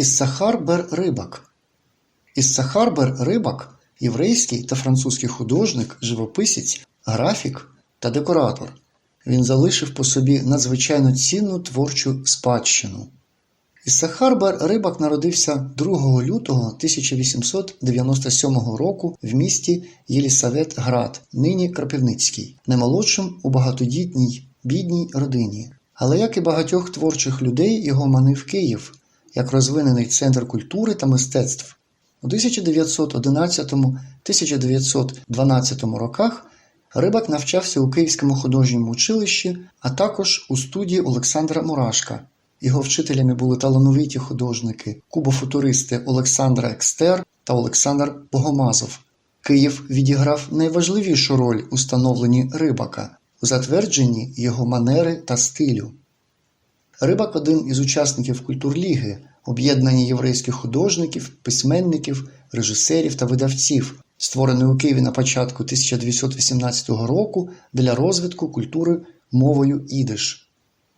Іссахар бер Рибак. Іссахар бер Рибак єврейський та французький художник, живописець, графік та декоратор. Він залишив по собі надзвичайно цінну творчу спадщину. Іссахар бер Рибак народився 2 лютого 1897 року в місті Єлісавет-Град, нині Кропивницький, наймолодшим у багатодітній бідній родині. Але як і багатьох творчих людей, його манив Київ як розвинений центр культури та мистецтв. У 1911-1912 роках Рибак навчався у Київському художньому училищі, а також у студії Олександра Мурашка. Його вчителями були талановиті художники, кубофутуристи Олександр Екстер та Олександр Богомазов. Київ відіграв найважливішу роль у становленні Рибака у затвердженні його манери та стилю. Рибак один із учасників культурліги, об'єднання єврейських художників, письменників, режисерів та видавців, створеної у Києві на початку 1918 року для розвитку культури мовою ідиш.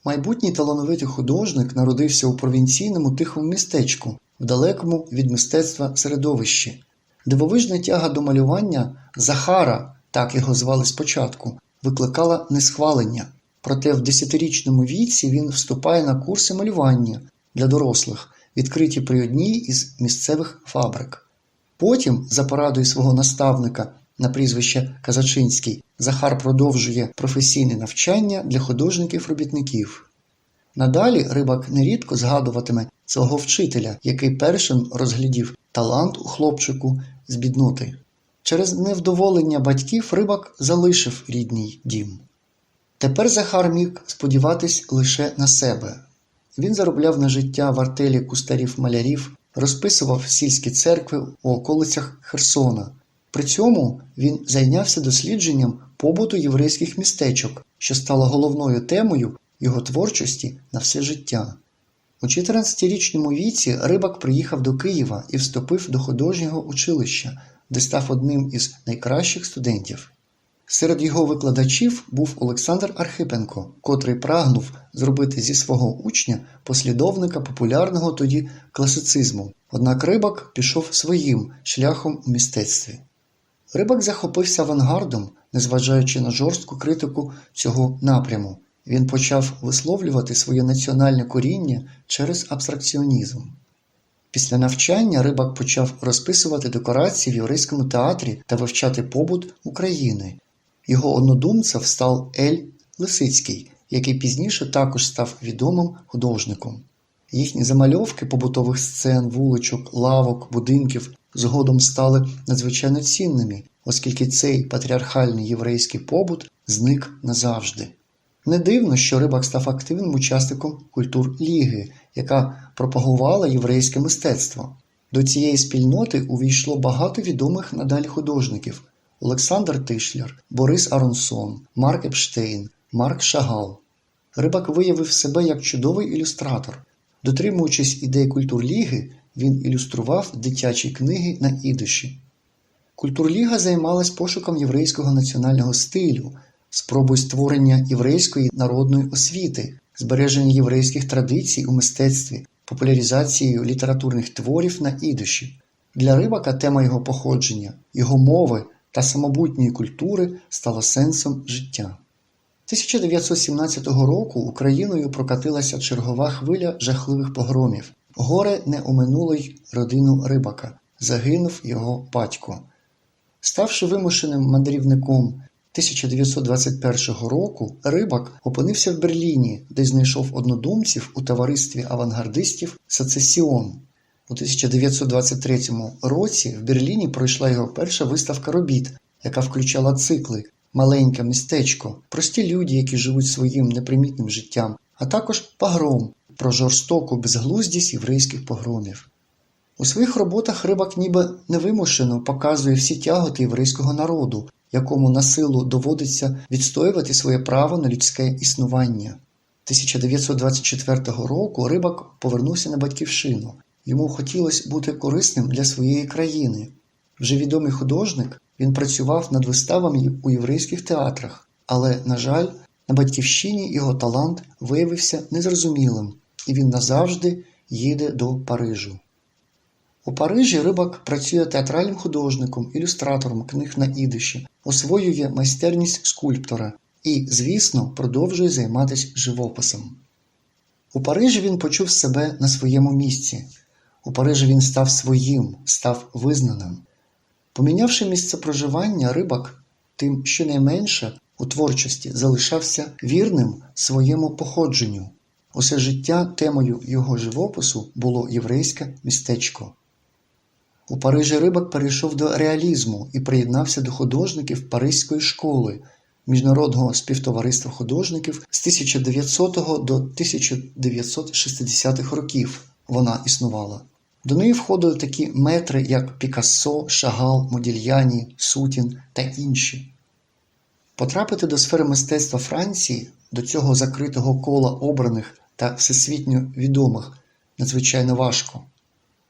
Майбутній талановитий художник народився у провінційному тихому містечку, в далекому від мистецтва середовищі. Дивовижна тяга до малювання Захара, так його звали спочатку, викликала несхвалення. Проте в десятирічному віці він вступає на курси малювання для дорослих, відкриті при одній із місцевих фабрик. Потім, за порадою свого наставника на прізвище Казачинський, Захар продовжує професійне навчання для художників-робітників. Надалі рибак нерідко згадуватиме свого вчителя, який першим розглядів талант у хлопчику з бідноти. Через невдоволення батьків рибак залишив рідний дім. Тепер Захар міг сподіватись лише на себе. Він заробляв на життя в артелі кустарів-малярів, розписував сільські церкви у околицях Херсона. При цьому він зайнявся дослідженням побуту єврейських містечок, що стало головною темою його творчості на все життя. У 14-річному віці рибак приїхав до Києва і вступив до художнього училища, де став одним із найкращих студентів. Серед його викладачів був Олександр Архипенко, котрий прагнув зробити зі свого учня послідовника популярного тоді класицизму. Однак рибак пішов своїм шляхом у мистецтві. Рибак захопився авангардом, незважаючи на жорстку критику цього напряму. Він почав висловлювати своє національне коріння через абстракціонізм. Після навчання рибак почав розписувати декорації в єврейському театрі та вивчати побут України. Його однодумцем став Ель Лисицький, який пізніше також став відомим художником. Їхні замальовки побутових сцен, вуличок, лавок, будинків згодом стали надзвичайно цінними, оскільки цей патріархальний єврейський побут зник назавжди. Не дивно, що рибак став активним учасником культур Ліги, яка пропагувала єврейське мистецтво. До цієї спільноти увійшло багато відомих надалі художників: Олександр Тишляр, Борис Аронсон, Марк Епштейн, Марк Шагал. Рибак виявив себе як чудовий ілюстратор. Дотримуючись ідей культурліги, він ілюстрував дитячі книги на ідиші. Культурліга займалась пошуком єврейського національного стилю, спробою створення єврейської народної освіти, збереження єврейських традицій у мистецтві, популяризацією літературних творів на ідиші. Для рибака тема його походження, його мови та самобутньої культури стала сенсом життя. 1917 року Україною прокатилася чергова хвиля жахливих погромів. Горе не оминуло й родину рибака, загинув його батько. Ставши вимушеним мандрівником 1921 року, рибак опинився в Берліні, де знайшов однодумців у товаристві авангардистів Сецесіон. У 1923 році в Берліні пройшла його перша виставка робіт, яка включала цикли Маленьке містечко, прості люди, які живуть своїм непримітним життям, а також погром про жорстоку безглуздість єврейських погромів. У своїх роботах рибак ніби невимушено показує всі тяготи єврейського народу, якому на силу доводиться відстоювати своє право на людське існування. 1924 року рибак повернувся на батьківщину. Йому хотілося бути корисним для своєї країни. Вже відомий художник, він працював над виставами у єврейських театрах, але, на жаль, на батьківщині його талант виявився незрозумілим, і він назавжди їде до Парижу. У Парижі Рибак працює театральним художником, ілюстратором книг на ідиші, освоює майстерність скульптора і, звісно, продовжує займатися живописом. У Парижі він почув себе на своєму місці. У Парижі він став своїм, став визнаним. Помінявши місце проживання, рибак, тим щонайменше у творчості залишався вірним своєму походженню. Усе життя темою його живопису було єврейське містечко. У Парижі рибак перейшов до реалізму і приєднався до художників Паризької школи, міжнародного співтовариства художників з 1900 до 1960-х років вона існувала. До неї входили такі метри, як Пікассо, Шагал, Модільяні, Сутін та інші. Потрапити до сфери мистецтва Франції, до цього закритого кола обраних та всесвітньо відомих, надзвичайно важко.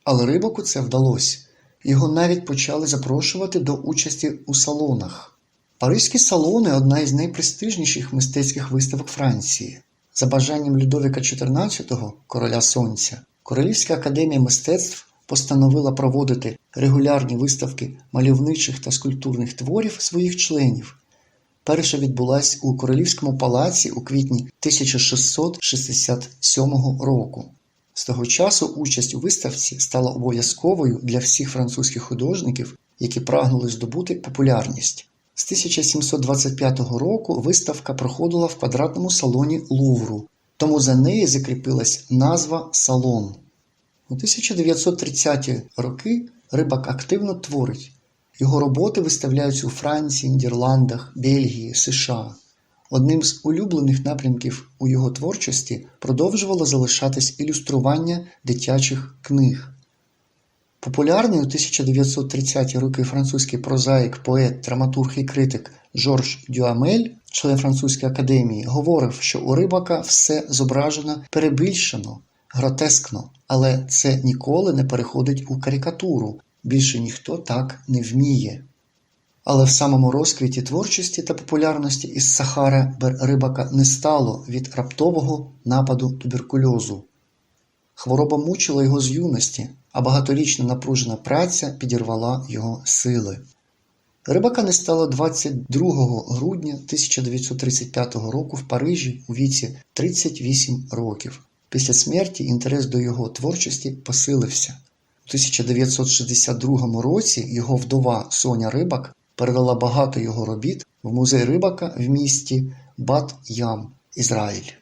Але рибаку це вдалося. Його навіть почали запрошувати до участі у салонах. Паризькі салони одна із найпрестижніших мистецьких виставок Франції. За бажанням Людовіка XIV, короля Сонця, Королівська академія мистецтв постановила проводити регулярні виставки мальовничих та скульптурних творів своїх членів. Перша відбулась у Королівському палаці у квітні 1667 року. З того часу участь у виставці стала обов'язковою для всіх французьких художників, які прагнули здобути популярність. З 1725 року виставка проходила в квадратному салоні Лувру, тому за неї закріпилась назва Салон. У 1930-ті роки рибак активно творить. Його роботи виставляються у Франції, Нідерландах, Бельгії, США. Одним з улюблених напрямків у його творчості продовжувало залишатись ілюстрування дитячих книг. Популярний у 1930-ті роки французький прозаїк, поет, драматург і критик Жорж Дюамель, член французької академії, говорив, що у рибака все зображено перебільшено, гротескно, але це ніколи не переходить у карикатуру. Більше ніхто так не вміє. Але в самому розквіті творчості та популярності із Сахара рибака не стало від раптового нападу туберкульозу. Хвороба мучила його з юності, а багаторічна напружена праця підірвала його сили. Рибака не стало 22 грудня 1935 року в Парижі у віці 38 років. Після смерті інтерес до його творчості посилився. У 1962 році його вдова Соня Рибак передала багато його робіт в музей рибака в місті Бат Ям, Ізраїль.